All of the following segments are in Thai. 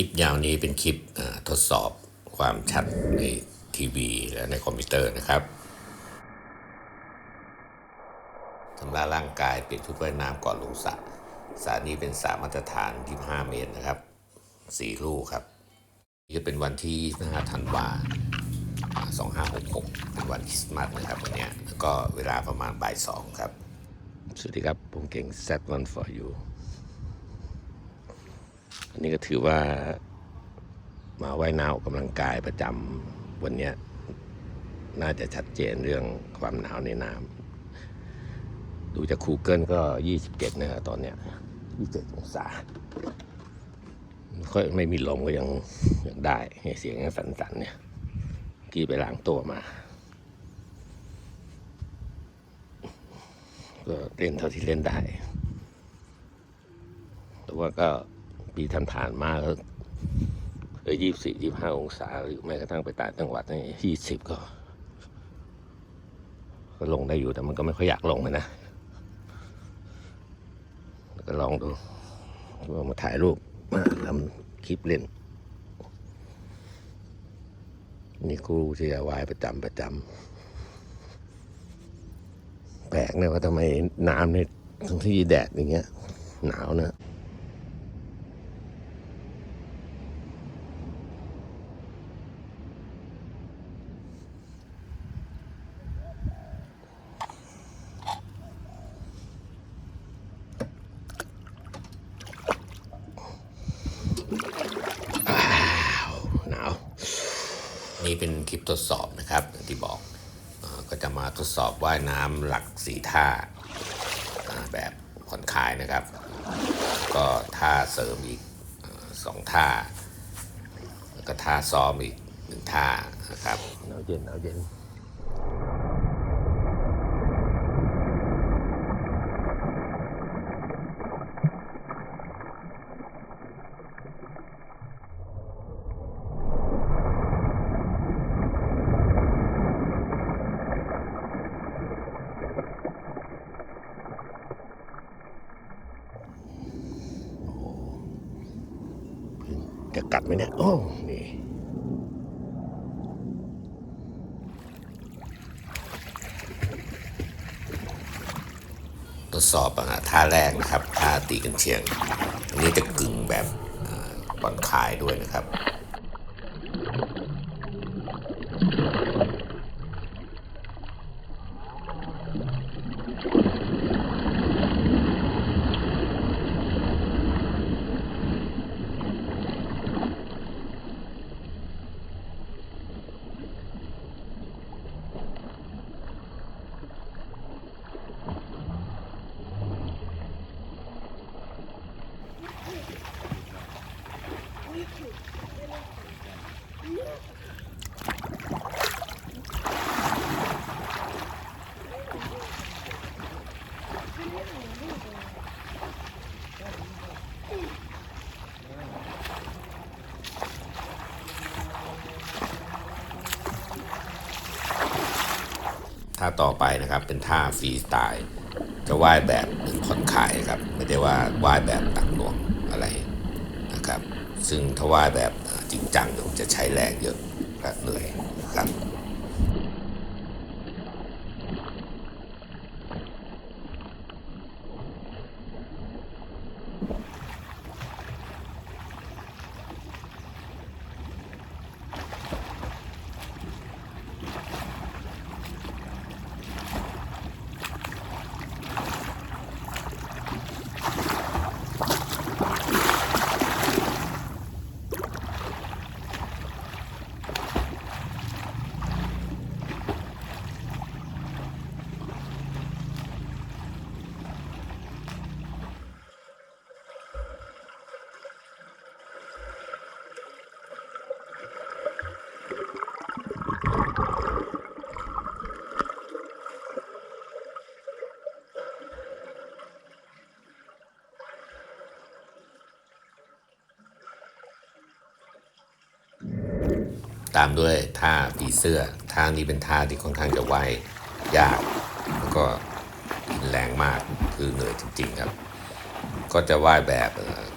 ลิปยาวนี้เป็นคลิปทดสอบความชัดในทีวีและในคอมพิวเตอร์นะครับชำระร่างกายเปลี่ยนชุดว่ายน้ำก่อนลงสระสระนี้เป็นสระมาตรฐาน 25 เมตรนะครับ 4 ลูกครับนี่จะเป็นวันที่25ธันวา2566 เป็นวันคริสต์มาสนะครับวันเนี้ยแล้วก็เวลาประมาณบ่ายสองครับ สวัสดีครับ ผมเก่ง set one for you นนี้ก็ถือว่ามาว่ายน้ำออกกำลังกายประจำวันนี้น่าจะชัดเจนเรื่องความหนาวในน้ำดูจากคูเกิลก็ 27นะตอนเนี้ย27องศาค่อยไม่มีลมก็ยังยังได้ให้เสียงยังสั่นๆเนี่ยกี่ไปล้างตัวมา ก็เล่นเท่าที่เล่นได้ แต่ว่าก็ ปีทผ่านๆมาก็เออยี่สี่ยี่ห้าองศา หรือแม้กระทั่งไปต่างจังหวัดนี่ยี่สิบก็ ก็ลงได้อยู่แต่มันก็ไม่ค่อยอยากลงเลยนะ ก็ลองดูว่ามาถ่ายรูปมาทำคลิปเล่น นี่ครูที่จะวายประจำประจำแปลกนะว่าทำไมน้ำในทั้งที่แดดอย่างเงี้ย หนาวเนะอ้าวหนาว นี่ เป็นคลิปทดสอบนะครับอย่างที่บอกอก็จะมาทดสอบว่ายน้ำหลักสีท่าอ่าแบบผ่อนคลายนะครับ ก็ท่าเสริมอีกอสองท่า แล้วก็ท่าซ้อมอีกหนึ่งท่านะครับหนาวเย็นหนาวเย็น จะกัดไหมเนี่ย โอ้ นี่ ทดสอบอะฮะท่าแรกนะครับท่าตีกันเชียง อันนี้จะกึ่งแบบเอ่อผ่อนคลายด้วยนะครับ ท่าต่อไปนะครับเป็นท่าฟรีสไตล์ จะว่ายแบบผ่อนคลายครับ ไม่ได้ว่าว่ายแบบตักหน่วงอะไรนะครับ ซึ่งถ้าว่ายแบบจริงจังเดี๋ยวจะใช้แรงเยอะและเหนื่อยครับ ตามด้วยท่าผีเสื้อท่านี้เป็นท่าที่ค่อนข้างจะว่ายยาก แล้วก็อินแรงมากคือเหนื่อยจริง ๆ ครับ ก็จะว่ายแบบ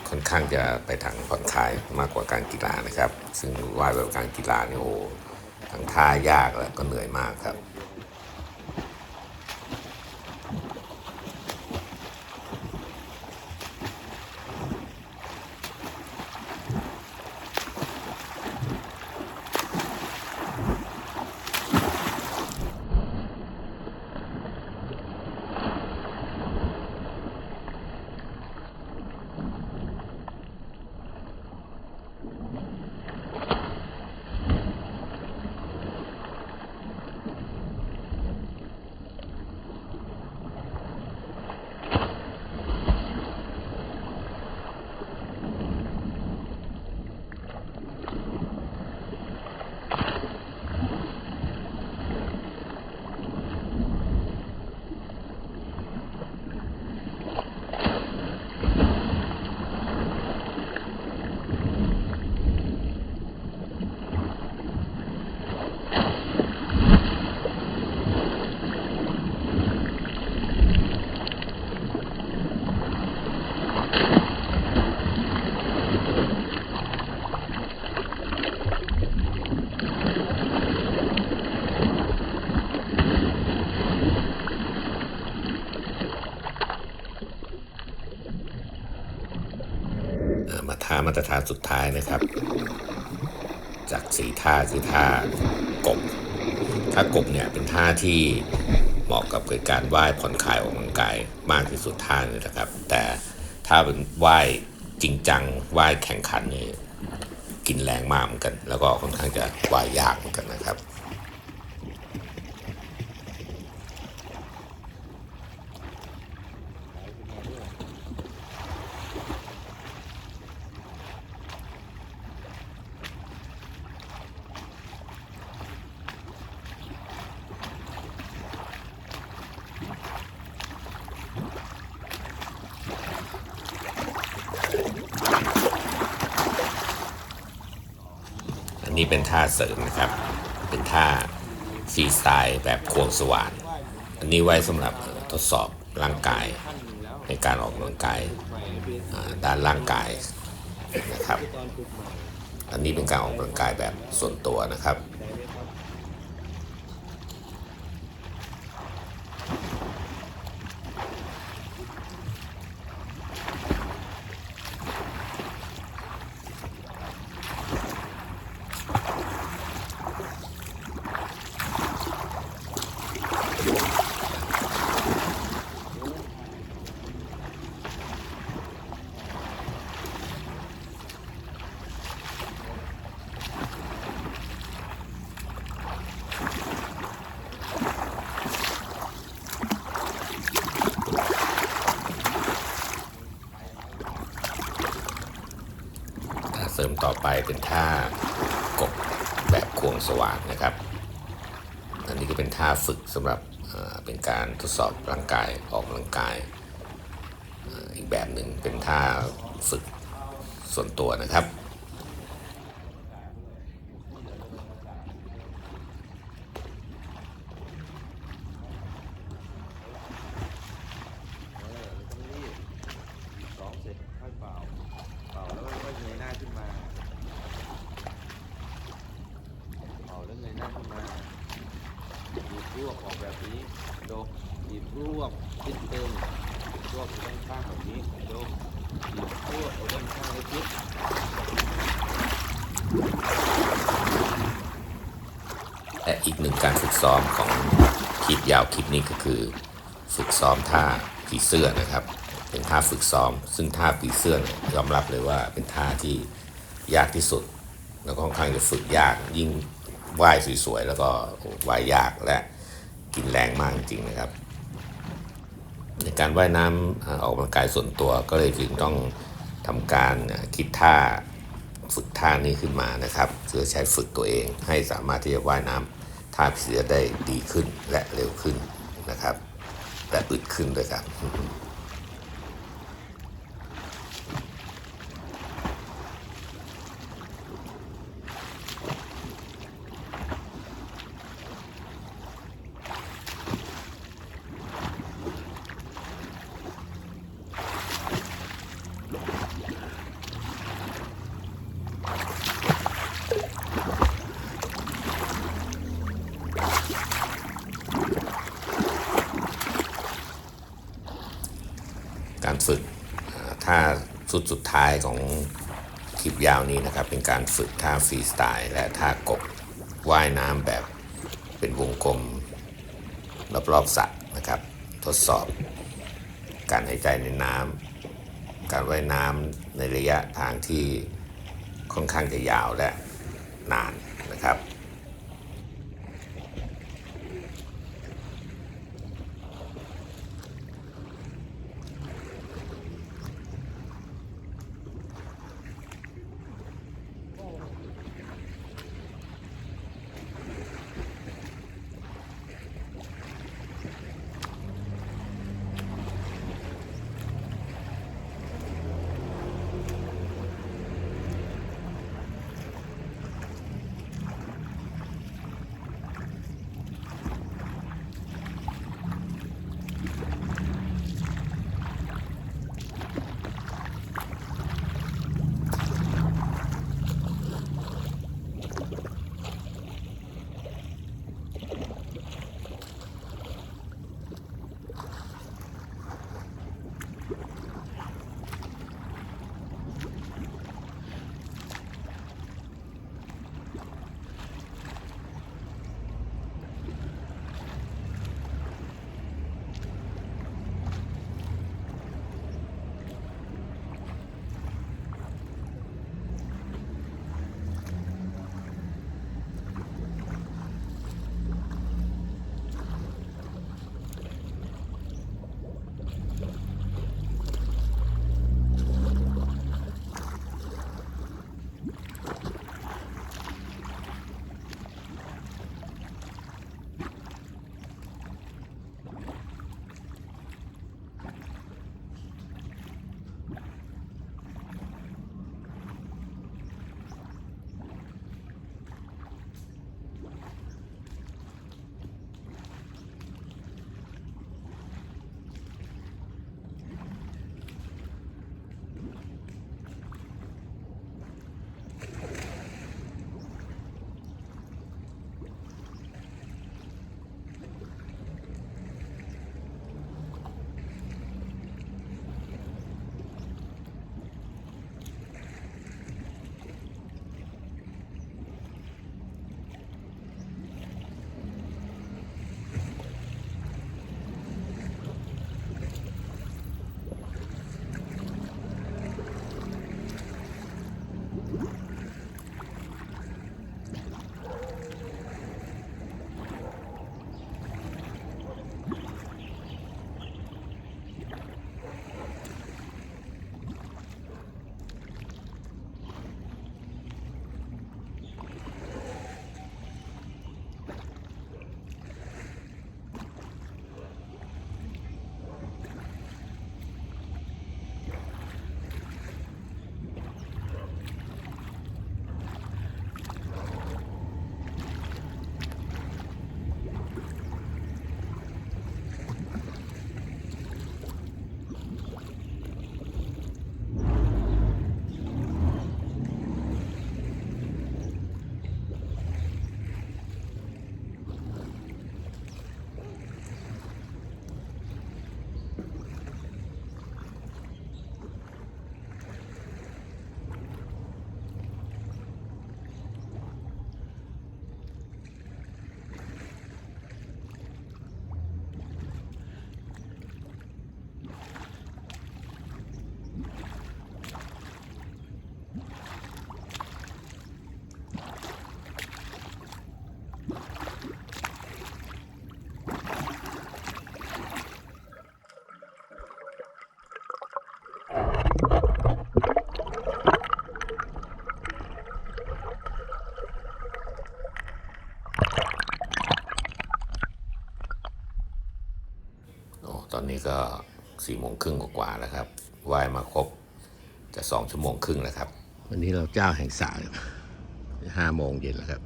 ค่อนข้างจะไปทางผ่อนคลายมากกว่าการกีฬานะครับ ซึ่งว่ายแบบการกีฬานี่โอ้ทั้งท่ายากแล้วก็เหนื่อยมากครับ อ่ามา ท่าสุดท้ายนะครับ จากสีท่าคือท่ากบท่ากบเนี่ยเป็นท่าที่เหมาะกับการว่ายผ่อนคลายออกกำลังกายมากที่สุดท่าเลยนะครับ แต่ถ้าเป็นไหว้จริงจังไหว้แข่งขันนี่กินแรงมากเหมือนกัน แล้วก็ค่อนข้างจะไหว้ยากเหมือนกันนะครับ นนี้เป็นท่าเสริมนะครับ เป็นท่าฟรีสไตล์แบบควงสว่าน อันนี้ไว้สำหรับทดสอบร่างกายในการออกกำลังกายด้านร่างกายนะครับ อันนี้เป็นการออกกำลังกายแบบส่วนตัวนะครับ เป็นท่ากบแบบควงสว่านนะครับ อันนี้ก็เป็นท่าฝึกสำหรับเป็นการทดสอบร่างกายออกกำลังกาย อีกแบบหนึ่งเป็นท่าฝึกส่วนตัวนะครับ สองเสร็จค่อยเป่า เป่าแล้วก็เงยหน้าขึ้นมา เป่าแล้วเงยหน้าขึ้นมาบีบรวบออกแบบนี้ ดกบีบรวบคิดตึงบีบรวบด้านข้างแบบนี้ดกบีบรวบไปด้านข้างแล้วคิดและอีกหนึ่งการฝึกซ้อมของคลิปยาวคลิปนี้ก็คือ ฝึกซ้อมท่าผีเสื้อนะครับ เป็นท่าฝึกซ้อม ซึ่งท่าผีเสื้อนยยอมรับเลยว่าเป็นท่าที่ยากที่สุด แล้วก็ค่อนข้างจะฝึกยากยิ่งว่ายสวยๆแล้วก็ว่ายยากและ กินแรงมากจริงๆนะครับ ในการว่ายน้ำอ่าออกกำลังกายส่วนตัวก็เลยจึงต้องทำการคิดท่าฝึกท่านี้ขึ้นมานะครับเพื่อใช้ฝึกตัวเองให้สามารถที่จะว่ายน้ำท่าพิเสือได้ดีขึ้นและเร็วขึ้นนะครับ และอึดขึ้นด้วยครับ ชุดสุดท้ายของคลิปยาวนี้นะครับ เป็นการฝึกท่าฟรีสไตล์ และท่ากบว่ายน้ำแบบเป็นวงกลมรอบๆสระนะครับ ทดสอบ การหายใจในน้ำการว่ายน้ำในระยะทางที่ค่อนข้างจะยาวและนาน ก็สี่โมงครึ่งกว่าแล้วครับว่ายมาครบจะสองชั่วโมงครึ่งแล้วครับ วันนี้เราเจ้าแห่งสายห้าโมงเย็นแล้วครับ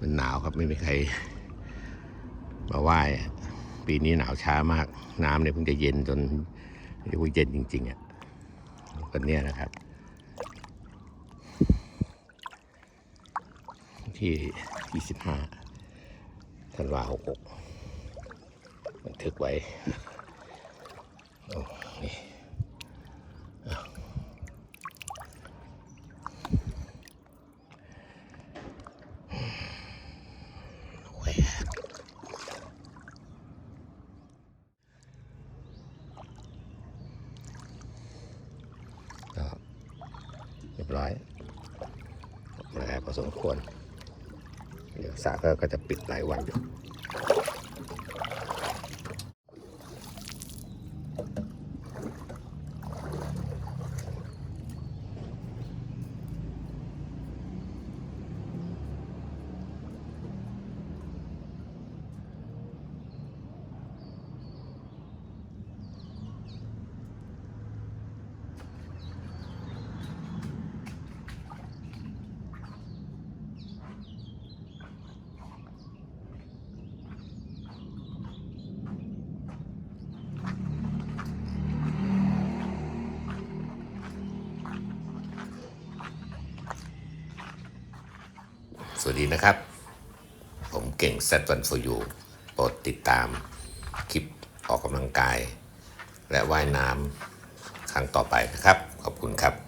มันหนาวครับไม่มีใครมาว่ายปีนี้หนาวช้ามาก น้ำเนี่ยเพิ่งจะเย็นจนเรียกว่าเย็นจริง ๆอะวันเนี้ยนะครับ ที่ 25 ธันวาหกหกบันทึกไว้โอ้นี่อ้าวแหวกก็เรียบร้อยแรงพอสมควร เดี๋ยวสาก็ก็จะปิดหลายวันอยู่ วัสดีนะครับ ผมเก่ง z 1 for you โปรดติดตามคลิปออกกำลังกาย และว่ายน้ำครั้งต่อไปนะครับ ขอบคุณครับ